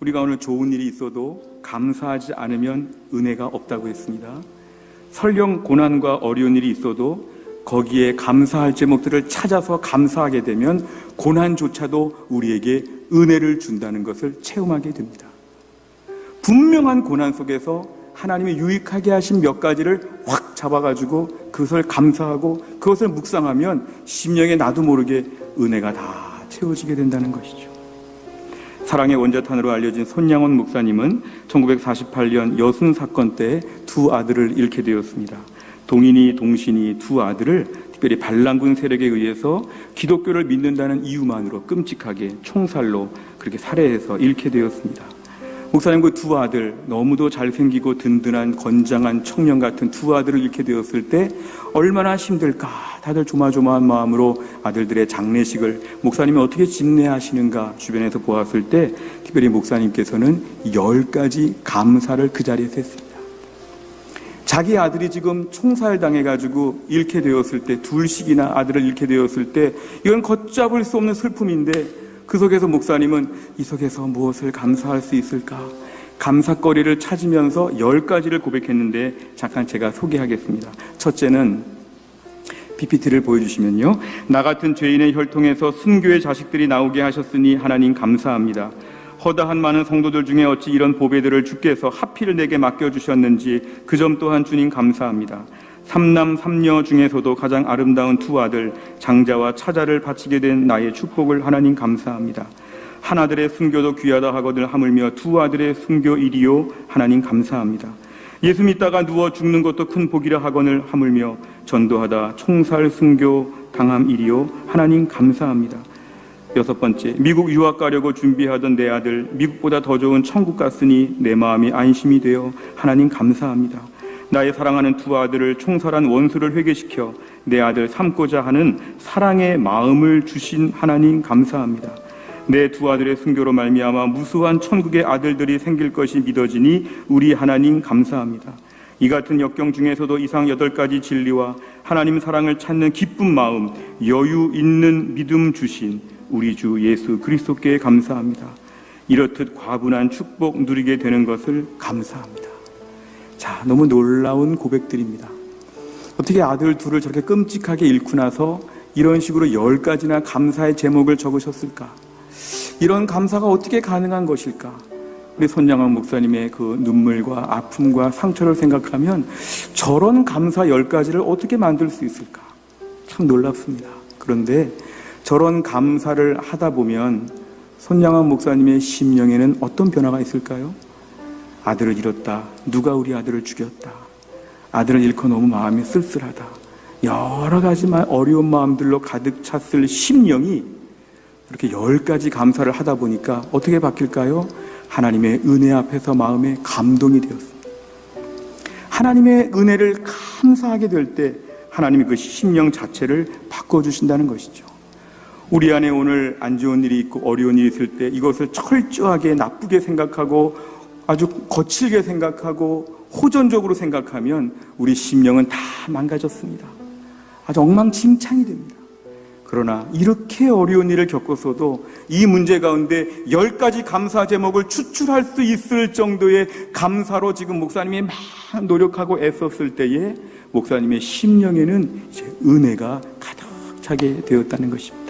우리가 오늘 좋은 일이 있어도 감사하지 않으면 은혜가 없다고 했습니다. 설령 고난과 어려운 일이 있어도 거기에 감사할 제목들을 찾아서 감사하게 되면 고난조차도 우리에게 은혜를 준다는 것을 체험하게 됩니다. 분명한 고난 속에서 하나님이 유익하게 하신 몇 가지를 확 잡아가지고 그것을 감사하고 그것을 묵상하면 심령에 나도 모르게 은혜가 다 채워지게 된다는 것이죠. 사랑의 원자탄으로 알려진 손양원 목사님은 1948년 여순 사건 때 두 아들을 잃게 되었습니다. 동인이 동신이 두 아들을 특별히 반란군 세력에 의해서 기독교를 믿는다는 이유만으로 끔찍하게 총살로 그렇게 살해해서 잃게 되었습니다. 목사님 그두 아들 너무도 잘생기고 든든한 건장한 청년 같은 두 아들을 잃게 되었을 때 얼마나 힘들까 다들 조마조마한 마음으로 아들들의 장례식을 목사님이 어떻게 진례하시는가 주변에서 보았을 때 특별히 목사님께서는 열 가지 감사를 그 자리에서 했습니다. 자기 아들이 지금 총살 당해가지고 잃게 되었을 때 둘씩이나 아들을 잃게 되었을 때 이건 걷잡을 수 없는 슬픔인데 그 속에서 목사님은 이 속에서 무엇을 감사할 수 있을까? 감사거리를 찾으면서 열 가지를 고백했는데 잠깐 제가 소개하겠습니다. 첫째는 PPT를 보여주시면요. 나 같은 죄인의 혈통에서 순교의 자식들이 나오게 하셨으니 하나님 감사합니다. 허다한 많은 성도들 중에 어찌 이런 보배들을 주께서 하필 내게 맡겨주셨는지 그 점 또한 주님 감사합니다. 삼남 삼녀 중에서도 가장 아름다운 두 아들 장자와 차자를 바치게 된 나의 축복을 하나님 감사합니다. 한 아들의 순교도 귀하다 하거늘 하물며 두 아들의 순교 일이요 하나님 감사합니다. 예수 믿다가 누워 죽는 것도 큰 복이라 하거늘 하물며 전도하다 총살 순교 당함 일이요 하나님 감사합니다. 여섯 번째, 미국 유학 가려고 준비하던 내 아들, 미국보다 더 좋은 천국 갔으니 내 마음이 안심이 되어 하나님 감사합니다. 나의 사랑하는 두 아들을 총살한 원수를 회개시켜 내 아들 삼고자 하는 사랑의 마음을 주신 하나님 감사합니다. 내 두 아들의 순교로 말미암아 무수한 천국의 아들들이 생길 것이 믿어지니 우리 하나님 감사합니다. 이 같은 역경 중에서도 이상 여덟 가지 진리와 하나님 사랑을 찾는 기쁜 마음, 여유 있는 믿음 주신 우리 주 예수 그리스도께 감사합니다. 이렇듯 과분한 축복 누리게 되는 것을 감사합니다. 자, 너무 놀라운 고백들입니다. 어떻게 아들 둘을 저렇게 끔찍하게 잃고 나서 이런 식으로 열 가지나 감사의 제목을 적으셨을까? 이런 감사가 어떻게 가능한 것일까? 우리 손양원 목사님의 그 눈물과 아픔과 상처를 생각하면 저런 감사 열 가지를 어떻게 만들 수 있을까? 참 놀랍습니다. 그런데 저런 감사를 하다 보면 손양원 목사님의 심령에는 어떤 변화가 있을까요? 아들을 잃었다. 누가 우리 아들을 죽였다. 아들을 잃고 너무 마음이 쓸쓸하다. 여러 가지 어려운 마음들로 가득 찼을 심령이 이렇게 열 가지 감사를 하다 보니까 어떻게 바뀔까요? 하나님의 은혜 앞에서 마음에 감동이 되었습니다. 하나님의 은혜를 감사하게 될 때 하나님이 그 심령 자체를 바꿔주신다는 것이죠. 우리 안에 오늘 안 좋은 일이 있고 어려운 일이 있을 때 이것을 철저하게 나쁘게 생각하고 아주 거칠게 생각하고 호전적으로 생각하면 우리 심령은 다 망가졌습니다. 아주 엉망진창이 됩니다. 그러나 이렇게 어려운 일을 겪었어도 이 문제 가운데 열 가지 감사 제목을 추출할 수 있을 정도의 감사로 지금 목사님이 막 노력하고 애썼을 때에 목사님의 심령에는 이제 은혜가 가득 차게 되었다는 것입니다.